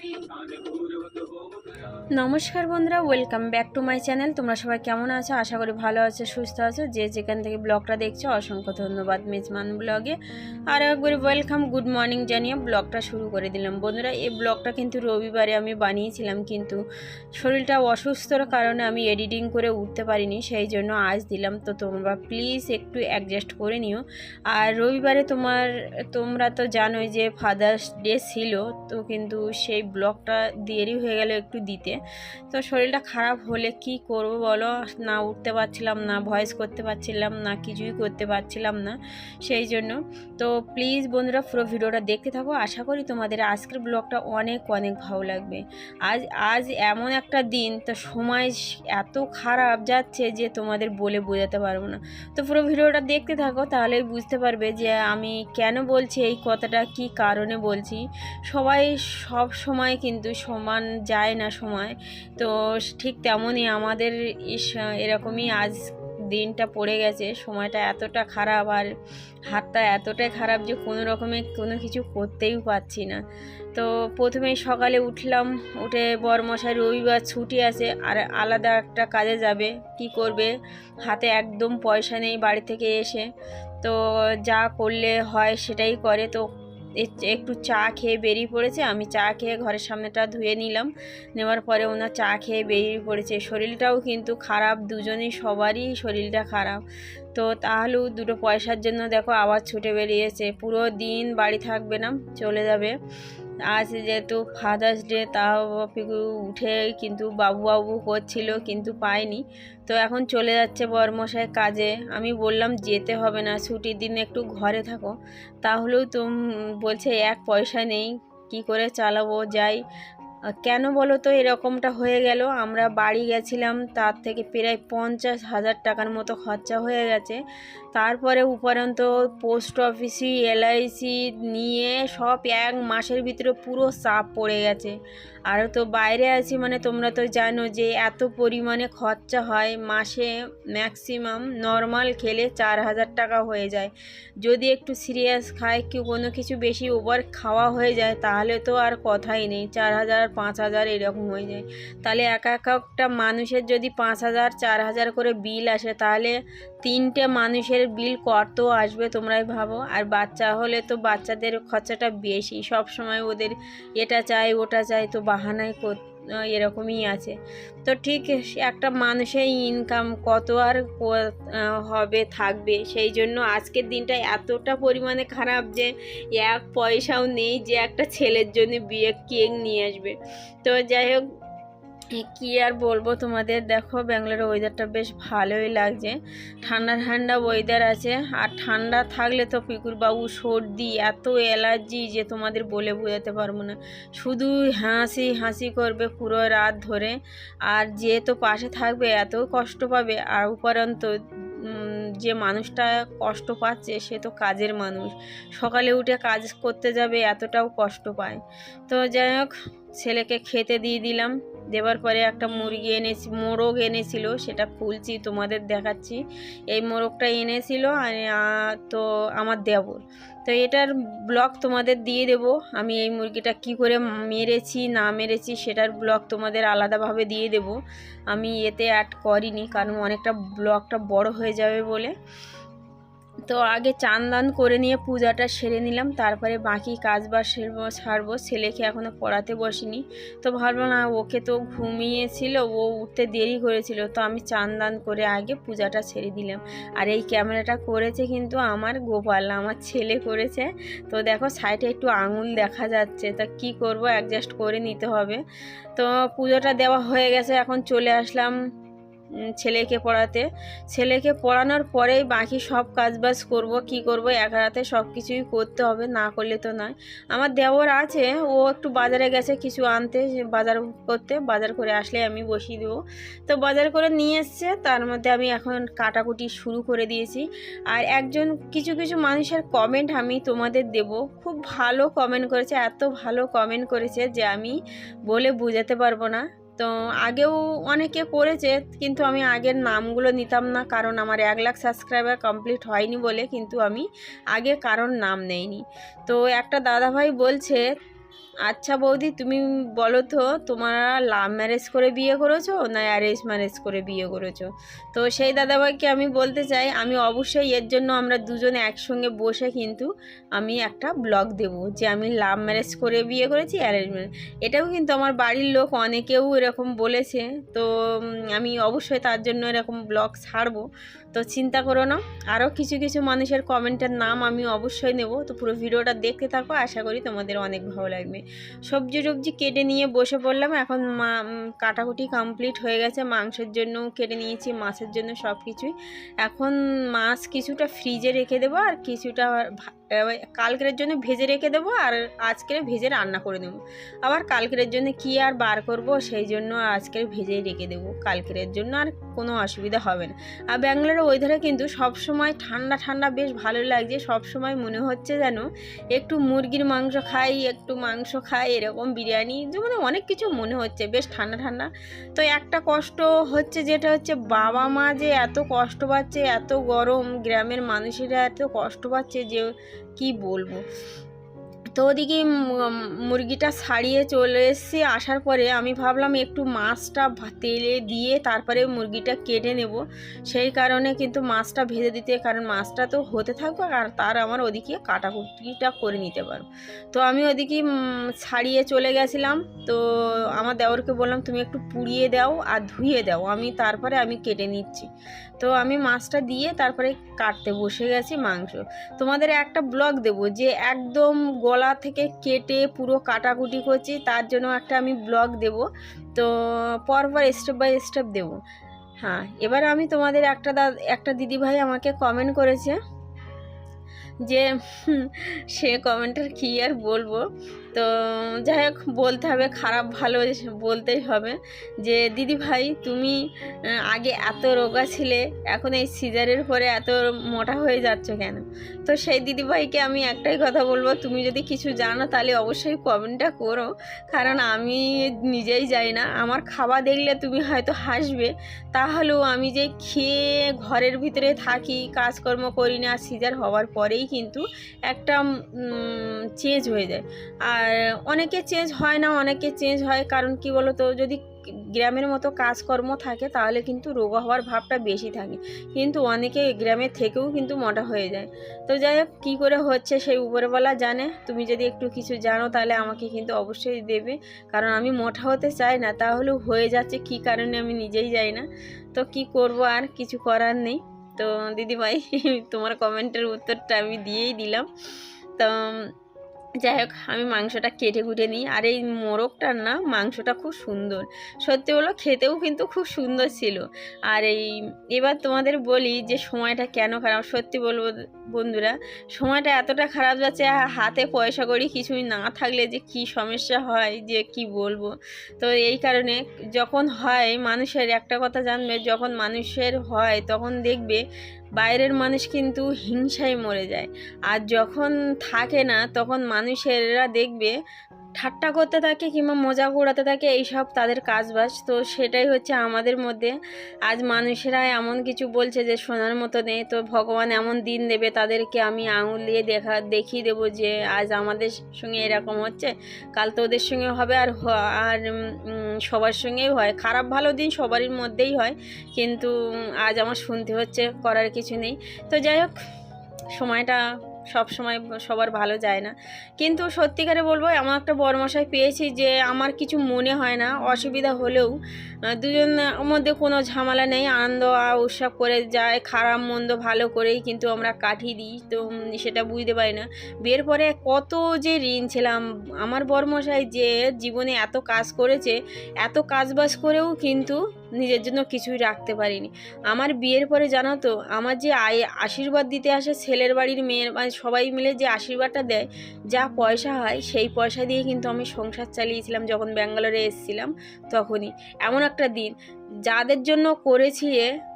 Hallelujah. নমস্কার বন্ধুরা welcome back to my channel তোমরা সবাই কেমন আছো? আশা করি ভালো আছো, সুস্থ আছো। যে যেখান থেকে ব্লগটা দেখছ, অসংখ্য ধন্যবাদ মেজমান ব্লগে আর একবার ওয়েলকাম গুড মর্নিং জানিয়ে ব্লগটা শুরু করে দিলাম। বন্ধুরা, এই ব্লগটা কিন্তু রবিবারে আমি বানিয়েছিলাম, কিন্তু শরীরটা অসুস্থর কারণে আমি এডিটিং করে উঠতে পারিনি, সেই জন্য আজ দিলাম। তো তোমরা প্লিজ একটু অ্যাডজাস্ট করে নিও। আর রবিবারে তোমার, তোমরা তো জানোই যে ফাদার্স ডে ছিল, তো কিন্তু সেই ব্লগটা দেরি হয়ে গেল একটু দিতে। তো শরীরটা খারাপ হলে কি করব বলো? না উঠতে পারছিলাম না, ভয়েস করতে পারছিলাম না, কিছুই করতে পারছিলাম না, সেই জন্য। তো প্লিজ বন্ধুরা পুরো ভিডিওটা দেখতে থাকো। আশা করি তোমাদের আজকের ব্লগটা অনেক অনেক ভালো লাগবে। আজ আজ এমন একটা দিন, তো সময় এত খারাপ যাচ্ছে যে তোমাদের বলে বোঝাতে পারব না। তো পুরো ভিডিওটা দেখতে থাকো, তাহলেই বুঝতে পারবে যে আমি কেন বলছি, এই কথাটা কি কারণে বলছি। সবাই সব সময় কিন্তু সমান যায় না সময়। তো ঠিক তেমনই আমাদের এরকমই আজ দিনটা পড়ে গেছে। সময়টা এতটা খারাপ আর হাতটা এতটাই খারাপ যে কোনো রকমে কোনো কিছু করতেই পারছি না। তো প্রথমেই সকালে উঠলাম, উঠে বরমশাই রবিবার ছুটি আছে, আর আলাদা একটা কাজে যাবে। কি করবে? হাতে একদম পয়সা নেই বাড়ি থেকে এসে। তো যা করলে হয় সেটাই করে। তো একটু চা খেয়ে বেরিয়ে পড়েছে। আমি চা খেয়ে ঘরের সামনেটা ধুয়ে নিলাম। নেওয়ার পরে ওনার চা খেয়ে বেরিয়ে পড়েছে। শরীরটাও কিন্তু খারাপ। দুজনেই সবারই শরীরটা খারাপ। তো তাহলেও দুটো পয়সার জন্য দেখো আবার ছুটে বেরিয়েছে। পুরো দিন বাড়ি থাকবে না, চলে যাবে। আজ যেহেতু ফাদার্স ডে তাও পিকু উঠে কিন্তু বাবু বাবু করছিল, কিন্তু পায়নি। তো এখন চলে যাচ্ছে বর্মশায় কাজে। আমি বললাম, যেতে হবে না, ছুটির দিন একটু ঘরে থাকো। তাহলেও তো বলছে, এক পয়সা নেই, কি করে চালাবো? যাই কেন বলো তো এরকমটা হয়ে গেল? আমরা বাড়ি গেছিলাম, তার থেকে প্রায় পঞ্চাশ হাজার টাকার মতো খরচা হয়ে গেছে। তারপরে উপরন্ত পোস্ট অফিসি এলআইসি নিয়ে সব এক মাসের ভিতরে পুরো চাপ পড়ে গেছে। আর তো বাইরে আছি মানে তোমরা তো জানো যে এত পরিমাণে খরচা হয়, মাসে ম্যাক্সিমাম নর্মাল খেলে চার হাজার টাকা হয়ে যায়। যদি একটু সিরিয়াস খায়, কি কোনো কিছু বেশি ওভার খাওয়া হয়ে যায়, তাহলে তো আর কথাই নেই। চার হাজার পাঁচ হাজার এরকম হয়ে যায়। তাহলে এক একা একটা মানুষের যদি পাঁচ হাজার চার হাজার করে বিল আসে তাহলে তিনটে মানুষের বিল কত আসবে তোমরাই ভাবো? আর বাচ্চা হলে তো বাচ্চাদের খরচাটা বেশি। সব সময় ওদের এটা চাই ওটা চাই তো বাহানায় কর- আহ, এরকমই আছে। তো ঠিক একটা মানুষের ইনকাম কত আর হবে, থাকবে, সেই জন্য আজকের দিনটা এতটা পরিমাণে খারাপ যে এক পয়সাও নেই যে একটা ছেলের জন্য বিয়ে কেক নিয়ে আসবে। তো যাই হোক কি আর বলব তোমাদের? দেখো, ব্যাঙ্গালোরের ওয়েদারটা বেশ ভালোই লাগছে। ঠান্ডা ঠান্ডা ওয়েদার আছে। আর ঠান্ডা থাকলে তো পিকুরবাবু সর্দি, এত অ্যালার্জি যে তোমাদের বলে বোঝাতে পারব না। শুধু হাসি হাসি করবে পুরো রাত ধরে। আর যে তো পাশে থাকবে, এত কষ্ট পাবে। আর উপরন্ত যে মানুষটা কষ্ট পাচ্ছে, সে তো কাজের মানুষ। সকালে উঠে কাজ করতে যাবে, এতটাও কষ্ট পায়। তো যাই হোক, ছেলেকে খেতে দিয়ে দিলাম। দেওয়ার পরে একটা মুরগি এনেছি, মোরগ এনেছিল, সেটা খুলছি, তোমাদের দেখাচ্ছি। এই মোরগটা এনেছিল, আর তো আমার দেবর তো এটার ব্লগ তোমাদের দিয়ে দেব। আমি এই মুরগিটা কি করে মেরেছি, না মেরেছি, সেটার ব্লগ তোমাদের আলাদাভাবে দিয়ে দেব। আমি এতে অ্যাড করিনি, কারণ অনেকটা ব্লগটা বড় হয়ে যাবে বলে। তো আগে চান দান করে নিয়ে পূজাটা সেরে নিলাম, তারপরে বাকি কাজ বাজ সেরবো ছাড়বো ছেলেকে এখনও পড়াতে বসিনি। তো ভাবলো না, ওকে তো ঘুমিয়েছিল, ও উঠতে দেরি করেছিল, তো আমি চান দান করে আগে পূজাটা ছেড়ে দিলাম। আর এই ক্যামেরাটা করেছে কিন্তু আমার গোপাল, আমার ছেলে করেছে। তো দেখো, সাইডে একটু আঙুল দেখা যাচ্ছে, তা কি করব? অ্যাডজাস্ট করে নিতে হবে। তো পুজোটা দেওয়া হয়ে গেছে, এখন চলে আসলাম। ছেলেকে পড়াতে। ছেলেকে পড়ানোর পরেই বাকি সব কাজবাজ করব, কি করব, এক রাতে সব কিছুই করতে হবে, না করলে তো নয়। আমার দেওর আছে, ও একটু বাজারে গেছে কিছু আনতে, বাজার করতে, বাজার করে আসলে আমি বসিয়ে দেবো। তো বাজার করে নিয়ে এসছে, তার মধ্যে আমি এখন কাটাকুটি শুরু করে দিয়েছি। আর একজন, কিছু কিছু মানুষের কমেন্ট আমি তোমাদের দেব। খুব ভালো কমেন্ট করেছে, এত ভালো কমেন্ট করেছে যে আমি বলে বোঝাতে পারব না। তো আগেও অনেকে করেছে, কিন্তু আমি আগের নামগুলো নিতাম না, কারণ আমার এক লাখ সাবস্ক্রাইবার কমপ্লিট হয়নি বলে কিন্তু আমি আগে কারোর নাম নেইনি। তো একটা দাদাভাই বলছে আচ্ছা বৌদি, তুমি বলো তো তোমরা লাভ ম্যারেজ করে বিয়ে করেছ না অ্যারেঞ্জ ম্যারেজ করে বিয়ে করেছ? তো সেই দাদাভাইকে আমি বলতে চাই, আমি অবশ্যই এর জন্য আমরা দুজনে একসঙ্গে বসে কিন্তু আমি একটা ব্লগ দেব যে আমি লাভ ম্যারেজ করে বিয়ে করেছি অ্যারেঞ্জ ম্যারেজ এটাও কিন্তু আমার বাড়ির লোক অনেকেও এরকম বলেছে, তো আমি অবশ্যই তার জন্য এরকম ব্লগ ছাড়বো। তো চিন্তা করো না, আরও কিছু কিছু মানুষের কমেন্টের নাম আমি অবশ্যই নেব। তো পুরো ভিডিওটা দেখতে থাকো, আশা করি তোমাদের অনেক ভালো লাগবে। সবজি টবজি কেটে নিয়ে বসে পড়লাম। এখন মা কাটাকুটি কমপ্লিট হয়ে গেছে। মাংসের জন্য কেটে নিয়েছি, মাছের জন্য সব কিছুই এখন মাছ কিছুটা ফ্রিজে রেখে দেবো আর কিছুটা কালকের জন্য ভেজে রেখে দেবো আর আজকের ভেজে রান্না করে দেবো। আবার কালকের জন্য কি আর বার করব সেই জন্য আজকের ভেজেই রেখে দেবো। কালকের জন্য আর কোনো অসুবিধা হবে না। আর ব্যাঙ্গালোরের ওয়েদারে কিন্তু সব সময় ঠান্ডা ঠান্ডা বেশ ভালো লাগছে। সব সময় মনে হচ্ছে যেন একটু মুরগির মাংস খাই, একটু মাংস খাই, এরকম বিরিয়ানি যেমন অনেক কিছু মনে হচ্ছে, বেশ ঠান্ডা ঠান্ডা। তো একটা কষ্ট হচ্ছে যেটা হচ্ছে বাবা মা যে এত কষ্ট পাচ্ছে, এত গরম, গ্রামের মানুষেরা এত কষ্ট পাচ্ছে যে কি বলব? তো ওদিকে মুরগিটা ছাড়িয়ে চলে এসেছি। আসার পরে আমি ভাবলাম একটু মাছটা তেলে দিয়ে তারপরে মুরগিটা কেটে নেব। সেই কারণে কিন্তু মাছটা ভেজে দিতে, কারণ মাছটা তো হতে থাকবে আর তার আমার ওদিকে কাটাকুটিটা করে নিতে পারব। তো আমি ওদিকে ছাড়িয়ে চলে গেছিলাম। তো আমার দেওরকে বললাম, তুমি একটু পুড়িয়ে দাও আর ধুয়ে দাও। আমি তারপরে আমি কেটে নিচ্ছি। তো আমি মাছটা দিয়ে তারপরে কাটতে বসে গেছি মাংস। তোমাদের একটা ব্লগ দেবো যে একদম গলা থেকে কেটে পুরো কাটাকুটি করছি, তার জন্য একটা আমি ব্লগ দেব। তো পরপর স্টেপ বাই স্টেপ দেব। হ্যাঁ এবার আমি তোমাদের একটা একটা দিদিভাই আমাকে কমেন্ট করেছে। যে সে কমেন্টের কী আর বলব? তো যাই হোক, বলতে হবে খারাপ ভালো বলতেই হবে যে, দিদি ভাই, তুমি আগে এত রোগা ছিলে, এখন এই সিজারের পরে এত মোটা হয়ে যাচ্ছ কেন? তো সেই দিদিভাইকে আমি একটাই কথা বলব, তুমি যদি কিছু জানো, তাহলে অবশ্যই কমেন্টটা করো। কারণ আমি নিজেই যাই না। আমার খাওয়া দেখলে তুমি হয়তো হাসবে। তাহলেও আমি যে খেয়ে ঘরের ভিতরে থাকি, কাজকর্ম করি না, সিজার হওয়ার পরেই কিন্তু একটা চেঞ্জ হয়ে যায়। আর অনেকে চেঞ্জ হয় না, অনেকে চেঞ্জ হয় কারণ কি বলো তো যদি গ্রামের মতো কাজকর্ম থাকে তাহলে কিন্তু রোগ হওয়ার ভাবটা বেশি থাকে। কিন্তু অনেকে গ্রামের থেকেও কিন্তু মোটা হয়ে যায়। তো যাই হোক, কী করে হচ্ছে সেই উপরওয়ালা জানে। তুমি যদি একটু কিছু জানো তাহলে আমাকে কিন্তু অবশ্যই দেবে। কারণ আমি মোটা হতে চাই না, তাহলে হয়ে যাচ্ছে কী কারণে আমি নিজেই যাই না। তো কি করব আর কিছু করার নেই। তো দিদিভাই তোমার কমেন্টের উত্তরটা আমি দিয়েই দিলাম। তো যাই হোক, আমি মাংসটা কেটে কুটে নিই। আর এই মোরগটার না, মাংসটা খুব সুন্দর। সত্যি হলো খেতেও কিন্তু খুব সুন্দর ছিল। আর এই, এবার তোমাদের বলি যে সময়টা কেন খারাপ। সত্যি বলব বন্ধুরা, সময়টা এতটা খারাপ যাচ্ছে হাতে পয়সা করি কিছুই না থাকলে যে কি সমস্যা হয়, যে কি বলব। তো এই কারণে যখন হয়, মানুষের একটা কথা জানবে, যখন মানুষের হয়, তখন দেখবে বাইরের মানুষ কিন্তু হিংসায় মরে যায়। আর যখন থাকে না, তখন মানুষেরা দেখবে, ঠাট্টা করতে থাকে কিংবা মজা উড়াতে থাকে, এইসব তাদের কাজবাজ। তো সেটাই হচ্ছে আমাদের মধ্যে। আজ মানুষেরা এমন কিছু বলছে যে, শোনার মতো নেই। তো ভগবান এমন দিন দেবে তাদেরকে আমি আঙুল দিয়ে দেখা, দেখিয়ে দেবো যে, আজ আমাদের সঙ্গে এরকম হচ্ছে। কাল তো ওদের সঙ্গে হবে আর আর সবার সঙ্গেই হয়। খারাপ ভালো দিন সবারই মধ্যেই হয়, কিন্তু আজ আমার শুনতে হচ্ছে, করার কিছু নেই। তো যাই হোক, সময়টা সব সময় সবার ভালো যায় না। কিন্তু সত্যিকারে বলব এমন একটা বড়মশাই পেয়েছি যে আমার কিছু মনে হয় না অসুবিধা হলেও আহ, দুজনের মধ্যে কোনো ঝামেলা নেই আনন্দ আর উৎসব করে যায় খারাপ মন্দ ভালো করেই কিন্তু আমরা কাটিয়ে দিই তো সেটা বুঝতে পারি না। বিয়ের পরে কত যে ঋণ ছিলাম আমার বড়মশাই যে জীবনে এত কাজ করেছে এত কাজবাজ করেও কিন্তু নিজের জন্য কিছুই রাখতে পারিনি। আমার বিয়ের পরে জানো তো, আমার যে আয়, আশীর্বাদ দিতে আসে ছেলের বাড়ির মেয়ের মানে সবাই মিলে যে আশীর্বাদটা দেয়, যা পয়সা হয়, সেই পয়সা দিয়ে কিন্তু আমি সংসার চালিয়েছিলাম যখন ব্যাঙ্গালোরে এসেছিলাম তখনই। এমন একটা দিন, যাদের জন্য করেছি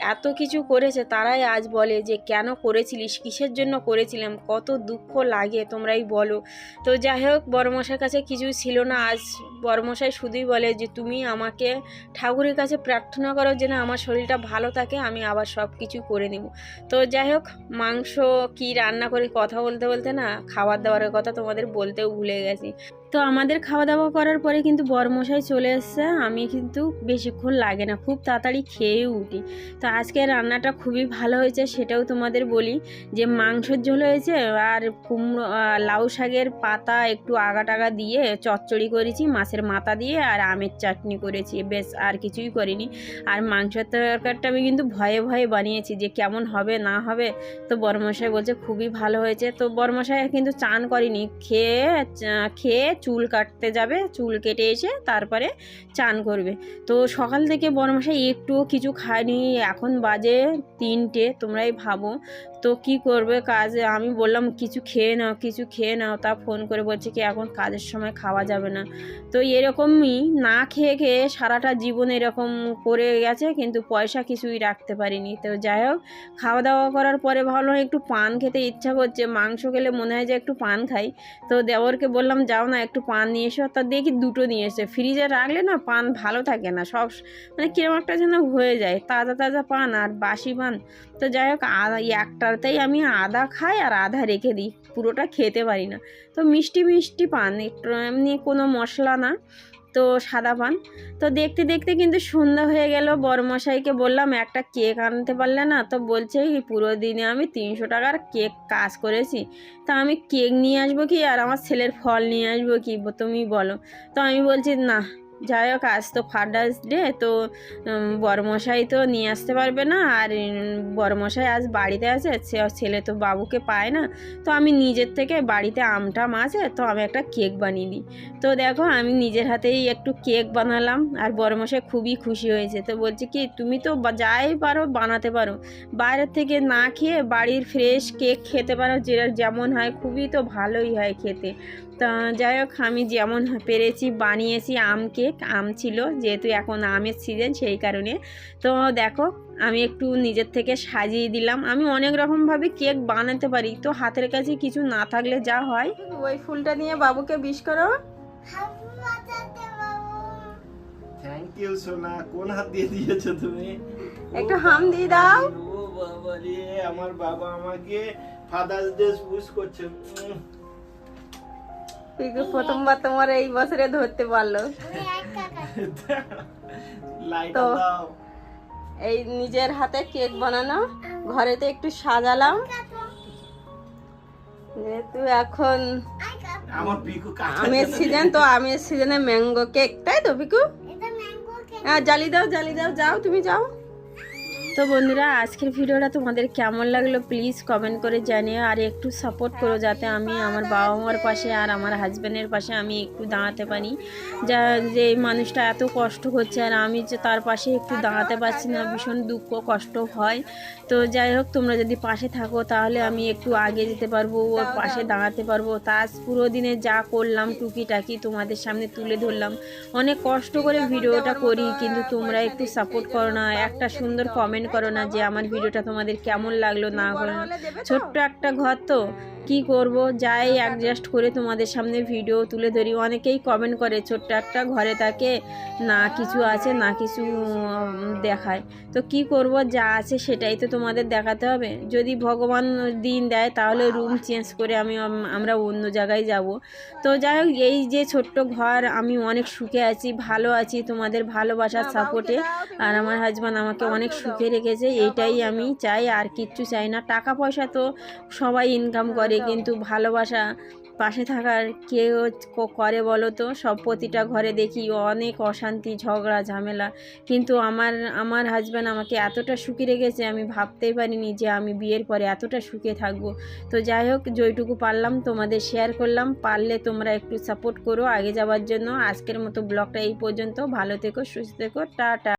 এত কিছু করেছে, তারাই আজ বলে যে, কেন করেছিলিস? কিসের জন্য করেছিলাম? কত দুঃখ লাগে, তোমরাই বলো। তো যাই হোক, বড়মশাইয়ের কাছে কিছু ছিল না। আজ বড়মশাই শুধুই বলে যে, তুমি আমাকে ঠাকুরের কাছে প্রার্থনা করো যেন আমার শরীরটা ভালো থাকে, আমি আবার সব কিছু করে নেব। তো যাই হোক, মাংস কি রান্না করে কথা বলতে বলতে না খাবার দাবারের কথা তোমাদের বলতেও ভুলে গেছি। তো আমাদের খাওয়া দাওয়া করার পরে কিন্তু বরমশাই চলে এসছে, আমি কিন্তু বেশিক্ষণ লাগে না, খুব তাড়াতাড়ি খেয়ে উঠি। তো আজকে রান্নাটা খুবই ভালো হয়েছে, সেটাও তোমাদের বলি। যে মাংসের ঝোল হয়েছে, আর কুমড়ো লাউ শাকের পাতা একটু আগা টাগা দিয়ে চচ্চড়ি করেছি, মাছের মাথা দিয়ে, আর আমের চাটনি করেছি। বেশ, আর কিছুই করিনি। আর মাংসের তরকারটা আমি কিন্তু ভয়ে ভয়ে বানিয়েছি, যে কেমন হবে, না হবে। তো বরমশাই বলছে, খুবই ভালো হয়েছে। তো বরমশাই কিন্তু চান করেনি। খেয়ে খেয়ে চুল কাটতে যাবে, চুল কেটে এসে তারপরে চান করবে। তো সকাল থেকে বরমশাই একটুও কিছু খায়নি এখন বাজে তিনটে তোমরাই ভাবো। তো কি করবে কাজে? আমি বললাম, কিছু খেয়ে নাও, কিছু খেয়ে নাও। তা ফোন করে বলছে কি, এখন কাজের সময় খাওয়া যাবে না। তো এরকমই না খেয়ে খেয়ে সারাটা জীবন এরকম করে গেছে, কিন্তু পয়সা কিছুই রাখতে পারিনি। তো যাই হোক, খাওয়া দাওয়া করার পরে ভাবলাম একটু পান খেতে ইচ্ছা করছে, মাংস খেলে মনে হয় যে একটু পান খাই। তো দেওরকে বললাম, যাও না, একটু পান নিয়ে এসো। তা দেখি দুটো নিয়ে এসে ফ্রিজে রাখলে না পান ভালো থাকে না, সব মানে কিরম একটা যেন হয়ে যায়, তাজা তাজা পান আর বাসি পান। তো যাই হোক আদা একটাতেই আমি আদা খাই আর আধা রেখে দিই। পুরোটা খেতে পারি না। তো মিষ্টি মিষ্টি পান, একটু এমনি কোনো মশলা না, তো সাদা পান। তো দেখতে দেখতে কিন্তু সন্ধ্যা হয়ে গেল বড়মশাইকে বললাম, একটা কেক আনতে পারলে না? তো বলছে, এই পুরো দিনে আমি তিনশো টাকার কেক কাজ করেছি। তা আমি কেক নিয়ে আসব কি? আর আমার ছেলের ফল নিয়ে আসব কি? তুমি বলো। তো আমি বলছি, না। যাই হোক আজ তো ফাদার্স ডে তো উম, বড়মশাই তো নিয়ে আসতে পারবে না। আর উম, বড়মশাই আজ বাড়িতে আছে সে ছেলে তো বাবুকে পায় না। তো আমি নিজের থেকে বাড়িতে আমটাম আছে তো আমি একটা কেক বানিয়ে দিই তো দেখো আমি নিজের হাতেই একটু কেক বানালাম আর বড়মশাই খুবই খুশি হয়েছে। তো বলছে কি তুমি তো যাই পারো বানাতে পারো। বাইরের থেকে না খেয়ে বাড়ির ফ্রেশ কেক খেতে পারো যেটা যেমন হয় খুবই তো ভালোই হয় খেতে। তা যাই হোক আমি যেমন পেরেছি বানিয়েছি আম কেক আম ছিল যেহেতু এখন আমের সিজন সেই কারণে। তো দেখো আমি একটু নিজের থেকে সাজিয়ে দিলাম। আমি অনেক রকমভাবে কেক বানাতে পারি তো হাতের কাছে কিছু না থাকলে যা হয়। ওই ফুলটা নিয়ে বাবুকে বিশ করো। থ্যাংক ইউ সোনা। কোন হাত দিয়ে দিয়েছ তুমি? একটু হাম দিয়ে দাও। ও বাবা রে আমার বাবা আমাকে ফাদার্স ডে উইশ করছে। প্রথমবার তোমার এই বছরে ধরতে পারল। তো- এই নিজের হাতে কেক বানানো ঘরেতে একটু সাজালাম। যেহেতু এখন আমার আমের সিজন তো আমের সিজনে ম্যাঙ্গো কেক তাই তো পিকু হ্যাঁ জ্বালি দাও জ্বালি দাও যাও তুমি যাও। তো বন্ধুরা, আজকের ভিডিওটা তোমাদের কেমন লাগল প্লিজ কমেন্ট করে জানিও আর একটু সাপোর্ট করো যাতে আমি আমার বাবা মার পাশে আর আমার হাজব্যান্ডের পাশে আমি একটু দাঁড়াতে পারি। যা, যে মানুষটা এত কষ্ট করছে আর আমি যে তার পাশে একটু দাঁড়াতে পারছি না, ভীষণ দুঃখ, কষ্ট হয়। তো যাই হোক, তোমরা যদি পাশে থাকো তাহলে আমি একটু আগে যেতে পারব ওর পাশে দাঁড়াতে পারব। তা পুরো দিনে যা করলাম টুকিটাকি তোমাদের সামনে তুলে ধরলাম। অনেক কষ্ট করে ভিডিওটা করি, কিন্তু তোমরা একটু সাপোর্ট করো না। একটা সুন্দর কমেন্ট করো না যে আমার ভিডিওটা তোমাদের কেমন লাগল না ছোট্ট একটা ঘর তো। কি করব? যাই অ্যাডজাস্ট করে তোমাদের সামনে ভিডিও তুলে ধরি। অনেকেই কমেন্ট করে ছোট্ট একটা ঘরে থাকে না কিছু আছে না কিছু দেখায়। তো কি করব? যা আছে সেটাই তো তোমাদের দেখাতে হবে। যদি ভগবান দিন দেয় তাহলে রুম চেঞ্জ করে আমি আমরা অন্য জায়গায় যাব। তো যাই হোক এই যে ছোট্ট ঘর আমি অনেক সুখে আছি ভালো আছি। তোমাদের ভালোবাসার সাপোর্টে আর আমার হাজব্যান্ড আমাকে অনেক সুখে রেখেছে। এইটাই আমি চাই আর কিচ্ছু চাই না। টাকা পয়সা তো সবাই ইনকাম করে। কিন্তু ভালোবাসা পাশে থাকার কেউ করে বলো তো? সব প্রতিটা ঘরে দেখি অনেক অশান্তি ঝগড়া ঝামেলা। কিন্তু আমার আমার হাজব্যান্ড আমাকে এতটা সুখী রেখেছে আমি ভাবতেই পারিনি যে আমি বিয়ের পরে এতটা সুখে থাকব। তো যাই হোক যেইটুকু পারলাম তোমাদের শেয়ার করলাম। পারলে তোমরা একটু সাপোর্ট করো আগে যাওয়ার জন্য। আজকের মতো ব্লগটা এই পর্যন্ত। ভালো থেকো সুস্থ থেকো। টাটা।